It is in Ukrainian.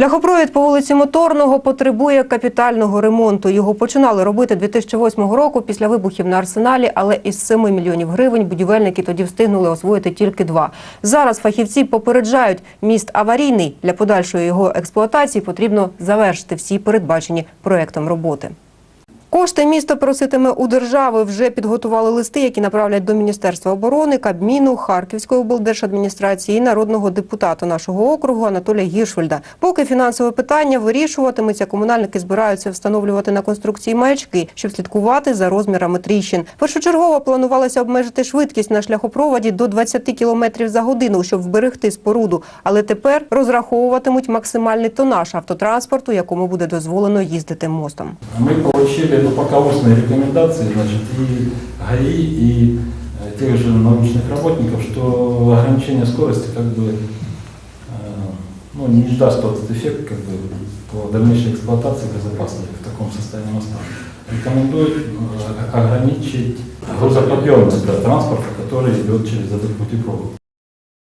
Шляхопровід по вулиці Моторного потребує капітального ремонту. Його починали робити 2008 року після вибухів на арсеналі, але із 7 мільйонів гривень будівельники тоді встигнули освоїти тільки два. Зараз фахівці попереджають, міст аварійний. Для подальшої його експлуатації потрібно завершити всі передбачені проектом роботи. Кошти місто проситиме у держави. Вже підготували листи, які направлять до Міністерства оборони, Кабміну, Харківської облдержадміністрації і народного депутата нашого округу Анатолія Гіршфельда. Поки фінансове питання вирішуватиметься, комунальники збираються встановлювати на конструкції маячки, щоб слідкувати за розмірами тріщин. Першочергово планувалося обмежити швидкість на шляхопроводі до 20 км за годину, щоб вберегти споруду. Але тепер розраховуватимуть максимальний тонаж автотранспорту, якому буде дозволено їздити мостом. Мы получили пока устные рекомендации значит, и ГАИ, и э, тех же научных работников, что ограничение скорости как бы э, ну, не даст тот эффект как бы, по дальнейшей эксплуатации безопасности в таком состоянии моста. Рекомендуют э, ограничить грузоподъемность да, транспорта, который идет через этот путепровод.